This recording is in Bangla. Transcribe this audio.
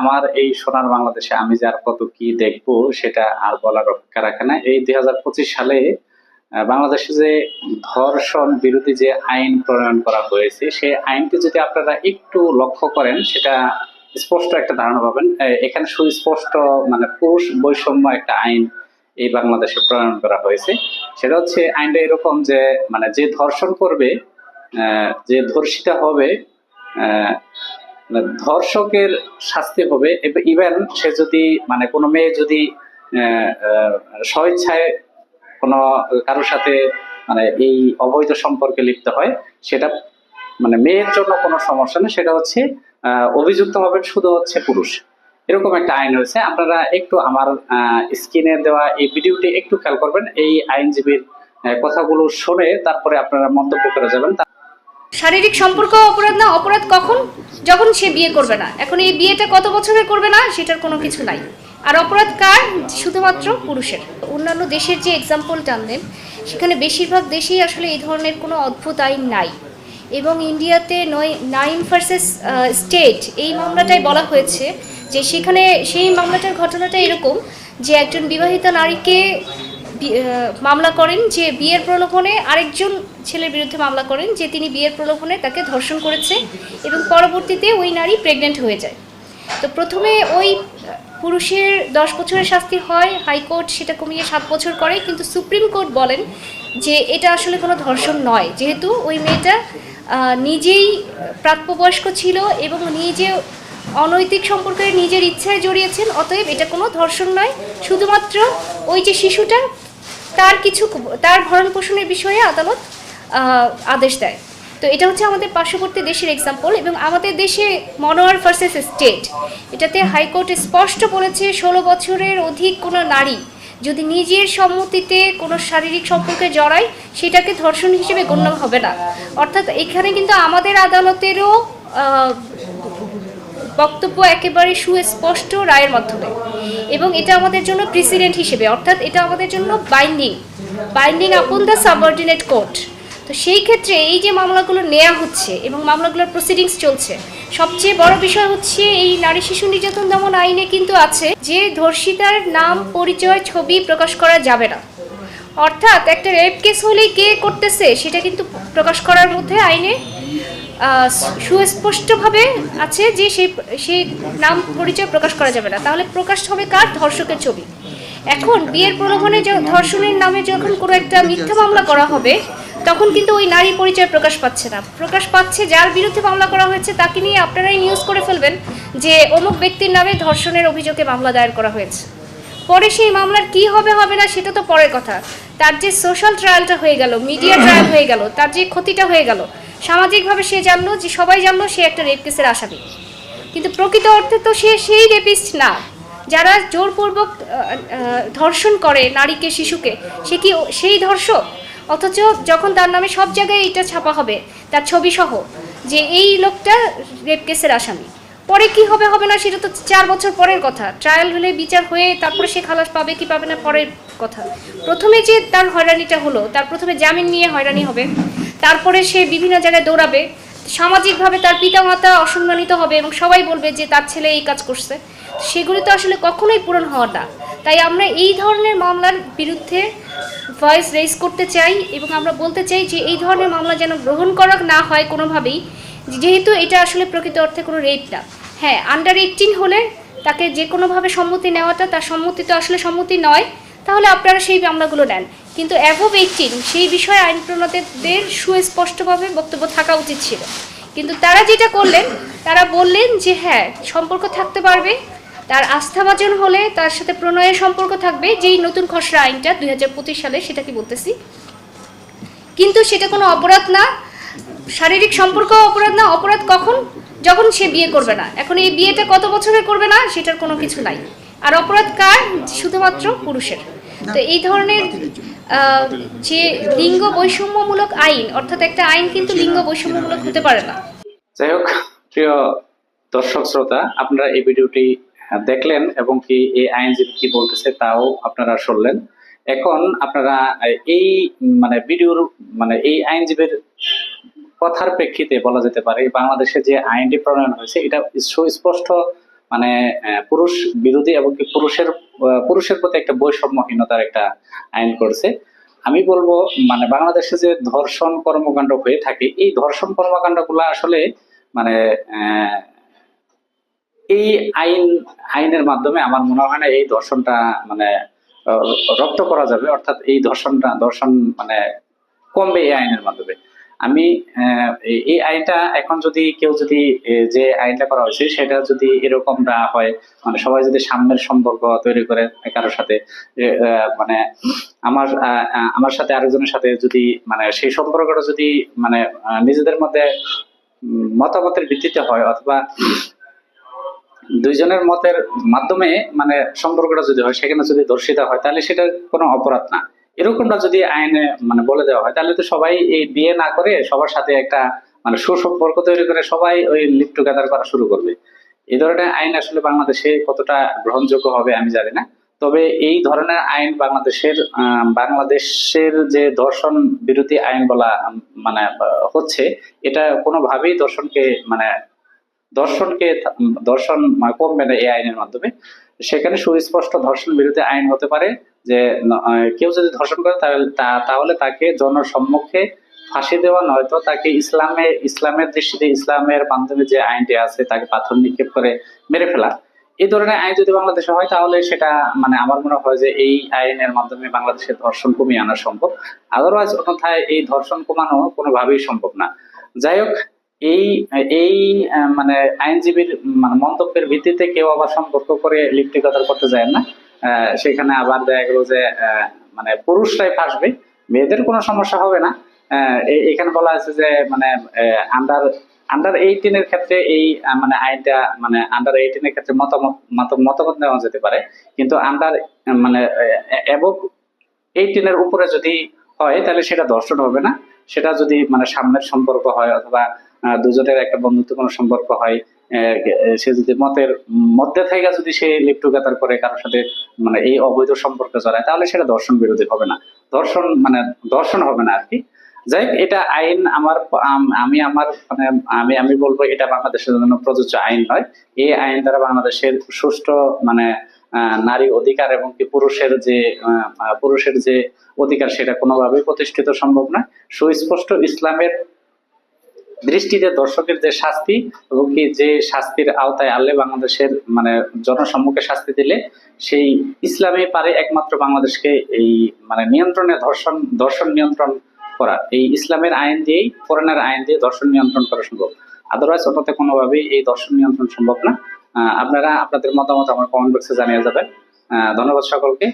আমার এই সোনার বাংলাদেশে আমি যে আর কত কি দেখব, সেটা আর বলার অপেক্ষা রাখে না। এই দুই হাজার পঁচিশ সালে বাংলাদেশে যে ধর্ষণ বিরোধী যে আইন প্রণয়ন করা হয়েছে, সেই আইনটি যদি আপনারা একটু লক্ষ্য করেন, সেটা স্পষ্ট একটা ধারণা পাবেন। এখানে সুস্পষ্ট মানে পুরুষ বৈষম্য একটা আইন এই বাংলাদেশে প্রণয়ন করা হয়েছে। সেটা হচ্ছে আইনটা এরকম যে মানে যে ধর্ষণ করবে যে ধর্ষিতা হবে ধর্ষকের শাস্তি হবে। ইভেন সে যদি মানে কোনো মেয়ে যদি স্বেচ্ছায় কোনো কারোর সাথে মানে এই অবৈধ সম্পর্কে লিপ্ত হয়, সেটা মানে মেয়ের জন্য কোনো সমস্যা নেই, সেটা হচ্ছে অভিযুক্ত হবেন শুধু হচ্ছে পুরুষ। এরকম একটা আইন রয়েছে। আপনারা একটু আমার স্ক্রিনে দেওয়া এই ভিডিওটি একটু খেয়াল করবেন। এই আইনজীবীর কথাগুলো শুনে তারপরে আপনারা মন্তব্য করে যাবেন। শারীরিক সম্পর্ক অপরাধ না, অপরাধ কখন? যখন সে বিয়ে করবে না। এখন এই বিয়েটা কত বছরের করবে না, সেটার কোনো কিছু নাই। আর অপরাধ কার? শুধুমাত্র পুরুষের। অন্যান্য দেশের যে এক্সাম্পল টানলেন সেখানে বেশিরভাগ দেশেই আসলে এই ধরনের কোনো অদ্ভুত আইন নাই। এবং ইন্ডিয়াতে নয় নাইন ভার্সেস স্টেট এই মামলাটাই বলা হয়েছে যে সেখানে সেই মামলাটার ঘটনাটা এরকম যে একজন বিবাহিতা নারীকে মামলা করেন যে বিয়ের প্রলোভনে আরেকজন ছেলের বিরুদ্ধে মামলা করেন যে তিনি বিয়ের প্রলোভনে তাকে ধর্ষণ করেছে এবং পরবর্তীতে ওই নারী প্রেগনেন্ট হয়ে যায়। তো প্রথমে ওই পুরুষের দশ বছরের শাস্তি হয় হাইকোর্ট সেটা কমিয়ে সাত বছর করে, কিন্তু সুপ্রিম কোর্ট বলেন যে এটা আসলে কোনো ধর্ষণ নয়। যেহেতু ওই মেয়েটা নিজেই প্রাপ্তবয়স্ক ছিল এবং নিজে অনৈতিক সম্পর্কে নিজের ইচ্ছায় জড়িয়েছেন, অতএব এটা কোনো ধর্ষণ নয়। শুধুমাত্র ওই যে শিশুটা, তার কিছু, তার ভরণ পোষণের বিষয়ে আদালত আদেশ দেয়। তো এটা হচ্ছে আমাদের পার্শ্ববর্তী দেশের এক্সাম্পল এবং আমাদের দেশে মনোয়ার ভার্সেস স্টেট এটাতে হাইকোর্ট স্পষ্ট বলেছে ষোলো বছরের অধিক কোনো নারী যদি নিজের সম্মতিতে কোনো শারীরিক সম্পর্কে জড়ায় সেটাকে ধর্ষণ হিসেবে গণ্য হবে না। অর্থাৎ এখানে কিন্তু আমাদের আদালতেরও বক্তব্য একেবারে সুস্পষ্ট রায়ের মাধ্যমে। এবং এটা আমাদের জন্য প্রেসিডেন্ট হিসেবে। অর্থাৎ এটা আমাদের জন্য binding binding upon the subordinate court তো সেই ক্ষেত্রে এই যে মামলাগুলো নেওয়া হচ্ছে এবং মামলাগুলোর প্রসিডিংস চলছে, সবচেয়ে বড় বিষয় হচ্ছে এই নারী শিশু নির্যাতন দমন আইনে কিন্তু আছে যে ধর্ষিতার নাম, পরিচয়, ছবি প্রকাশ করা যাবে না। অর্থাৎ একটা রেপ কেস হলে কে করতেছে সেটা কিন্তু প্রকাশ করার মধ্যে আইনে সুস্পষ্টভাবে আছে যে সেই সেই নাম, পরিচয় প্রকাশ করা যাবে না। তাহলে প্রকাশ হবে কার? ধর্ষকের ছবি। এখন বিয়ের প্রলোভনে ধর্ষণের নামে যখন কোনো একটা মিথ্যা মামলা করা হবে, তখন কিন্তু ওই নারী পরিচয় প্রকাশ পাচ্ছে না। প্রকাশ পাচ্ছে যার বিরুদ্ধে মামলা করা হয়েছে তাকে নিয়ে আপনারাই নিউজ করে ফেলবেন যে অমুক ব্যক্তির নামে ধর্ষণের অভিযোগে মামলা দায়ের করা হয়েছে। পরে সেই মামলার কি হবে হবে না সেটা তো পরের কথা। তার যে সোশ্যাল ট্রায়ালটা হয়ে গেল মিডিয়া ট্রায়াল হয়ে গেল, তার যে ক্ষতিটা হয়ে গেল, সামাজিকভাবে সে জানলো যে সবাই জানলো সে একটা রেপ কেসের আসামি। কিন্তু প্রকৃত অর্থে তো সে সেই রেপিস্ট না। যারা জোরপূর্বক ধর্ষণ করে নারীকে, শিশুকে, সে কি সেই ধর্ষক? অথচ যখন তার নামে সব জায়গায় এটা ছাপা হবে, তার ছবি সহ যে এই লোকটা রেপ কেসের আসামি। পরে কি হবে হবে না সেটা তো চার বছর পরের কথা। ট্রায়াল হলে বিচার হয়ে তারপরে সে খালাস পাবে, কি পাবে না পরের কথা। প্রথমে যে তার হয়রানিটা হলো, তার প্রথমে জামিন নিয়ে হয়রানি হবে, তারপরে সে বিভিন্ন জায়গায় দৌড়াবে, সামাজিকভাবে তার পিতামাতা অসম্মানিত হবে এবং সবাই বলবে যে তার ছেলে এই কাজ করছে। সেগুলি তো আসলে কখনোই পূরণ হওয়ার না। তাই আমরা এই ধরনের মামলার বিরুদ্ধে ভয়েস রেজ করতে চাই এবং আমরা বলতে চাই যে এই ধরনের মামলা যেন গ্রহণ করা না হয় কোনোভাবেই, যেহেতু এটা আসলে প্রকৃত অর্থে কোনো রেপ না। হ্যাঁ আন্ডার এইটিন হলে তাকে যে কোনোভাবে সম্মতি নেওয়াটা, তার সম্মতি তো আসলে সম্মতি নয়, তাহলে আপনারা সেই মামলাগুলো নেন। কিন্তু অ্যাভোভ এইটিন সেই বিষয়ে আইন প্রণেতাদের সুস্পষ্টভাবে বক্তব্য থাকা উচিত ছিল। কিন্তু তারা যেটা করলেন, তারা বললেন যে হ্যাঁ সম্পর্ক থাকতে পারবে তার আস্থাভাজন হলে তার সাথে প্রণয়ের সম্পর্ক থাকবে, যেই নতুন খসড়া আইনটা দুই হাজার পঁচিশ সালে সেটা কি বলতেছি। কিন্তু সেটা কোনো অপরাধ না। শারীরিক সম্পর্ক অপরাধ না। অপরাধ কখন? যখন সে বিয়ে করবে না। এখন এই বিয়েটা কত বছরের করবে না, সেটার কোনো কিছু নাই। আর অপরাধ কার? শুধুমাত্র পুরুষের। তো এই ধরনের যে লিঙ্গ বৈষম্যমূলক আইন, অর্থাৎ একটা আইন কিন্তু লিঙ্গ বৈষম্যমূলক হতে পারে না। যাই হোক, প্রিয় দর্শক শ্রোতা, আপনারা এই ভিডিওটি দেখলেন এবং কি এই আইনজীবী কি বলতেছে তাও আপনারা শুনলেন। এখন আপনারা এই মানে ভিডিওর মানে এই আইনজীবীর কথার প্রেক্ষিতে বলা যেতে পারে বাংলাদেশে যে আইনটি প্রণয়ন হয়েছে, এটা সুস্পষ্ট মানে পুরুষ বিরোধী এবং কি পুরুষের পুরুষের প্রতি একটা বৈষম্যহীনতার একটা আইন করছে। আমি বলব মানে বাংলাদেশে যে ধর্ষণ কর্মকাণ্ড হয়ে থাকে, এই ধর্ষণ কর্মকাণ্ডগুলো আসলে মানে এই আইন, আইনের মাধ্যমে আমার মনে হয় না এই ধর্ষণটা মানে রপ্ত করা যাবে, অর্থাৎ এই ধর্ষণটা, ধর্ষণ মানে কমবে এই আইনের মাধ্যমে। আমি এই- আইনটা এখন যদি কেউ যদি যে আইনটা করা হয়েছে সেটা যদি এরকম না হয় মানে সবাই যদি সামনের সম্পর্ক তৈরি করে কারোর সাথে মানে আমার আমার সাথে আরেকজনের সাথে যদি মানে সেই সম্পর্কটা যদি মানে নিজেদের মধ্যে মতামতের ভিত্তিতে হয় অথবা দুইজনের মতের মাধ্যমে মানে সম্পর্কটা যদি হয়, সেখানে যদি ধর্ষিতা হয়, তাহলে সেটা কোনো অপরাধ না। এরকমটা যদি আইনে মানে বলে দেওয়া হয়, তাহলে তো সবাই এই বিয়ে না করে সবার সাথে একটা মানে সুসম্পর্ক তৈরি করে সবাই ওই লিপ টুগেদার করা শুরু করবে। এই ধরনের আইন আসলে বাংলাদেশে কতটা গ্রহণযোগ্য হবে আমি জানি না। তবে এই ধরনের আইন বাংলাদেশের বাংলাদেশের যে ধর্ষণ বিরোধী আইন বলা মানে হচ্ছে, এটা কোনোভাবেই ধর্ষণকে মানে দর্শনকে দর্শন কমবে না এই আইনের মাধ্যমে। সেখানে সুস্পষ্ট ধর্ষণ বিরোধী আইন হতে পারে যে কেউ যদি ধর্ষণ করে তাহলে তাকে জনসম্মুখে ফাঁসি দেওয়া, নয়তো তাকে ইসলামে, ইসলামের দৃষ্টিতে, ইসলামের মাধ্যমে যে আইনটি আছে তাকে পাথর নিক্ষেপ করে মেরে ফেলা। এই ধরনের আইন যদি বাংলাদেশে হয়, তাহলে সেটা মানে আমার মনে হয় যে এই আইনের মাধ্যমে বাংলাদেশের ধর্ষণ কমিয়ে আনা সম্ভব। আদারওয়াইজ অন্যথায় এই ধর্ষণ কমানো কোনোভাবেই সম্ভব না। যাই হোক এই এই মানে আইনজীবীর মানে মন্তব্যের ভিত্তিতে কেউ আবার সম্পর্ক করে লিপ্তিকতা করতে যায় না। সেখানে আবার দেখা গেল যে মানে পুরুষরাই ফাঁসবে, মেয়েদের কোনো সমস্যা হবে না। এখানে বলা আছে যে মানে আন্ডার আন্ডার এইটিনের ক্ষেত্রে এই মানে আইনটা মানে আন্ডার এইটিনের ক্ষেত্রে মতামত মতামত নেওয়া যেতে পারে। কিন্তু আন্ডার মানে এবং এইটিনের উপরে যদি হয়, তাহলে সেটা ধর্ষণ হবে না। সেটা যদি মানে সামনের সম্পর্ক হয় অথবা দুজনের একটা বন্ধুত্বপূর্ণ সম্পর্ক হয় সে যদি মতের, মধ্যে থেকে যদি সে লিপ টুগেদার করে কারোর সাথে মানে এই অবৈধ সম্পর্কে জড়ায়, তাহলে সেটা দর্শন বিরোধী হবে না। দর্শন মানে দর্শন হবে না আর কি যাই এটা আইন আমার আমি আমার মানে আমি আমি বলব এটা বাংলাদেশের জন্য প্রযোজ্য আইন নয়। এই আইন দ্বারা বাংলাদেশের সুষ্ঠু মানে নারী অধিকার এবং কি পুরুষের যে পুরুষের যে অধিকার সেটা কোনোভাবেই প্রতিষ্ঠিত সম্ভব নয়। সুস্পষ্ট ইসলামের দৃষ্টিতে দর্শকের যে শাস্তি এবং কি যে শাস্তির আওতায় আনলে বাংলাদেশের মানে জনসম্মুখে শাস্তি দিলে সেই ইসলামে পারে একমাত্র বাংলাদেশকে এই মানে নিয়ন্ত্রণে ধর্ষণ ধর্ষণ নিয়ন্ত্রণ করা। এই ইসলামের আইন দিয়েই ফরেনের আইন দিয়ে ধর্ষণ নিয়ন্ত্রণ করা সম্ভব। আদারওয়াইজ অন্যতে কোনোভাবেই এই দর্শন নিয়ন্ত্রণ সম্ভব না। আপনারা আপনাদের মতামত আমার কমেন্ট বক্সে জানিয়ে যাবেন। ধন্যবাদ সকলকে।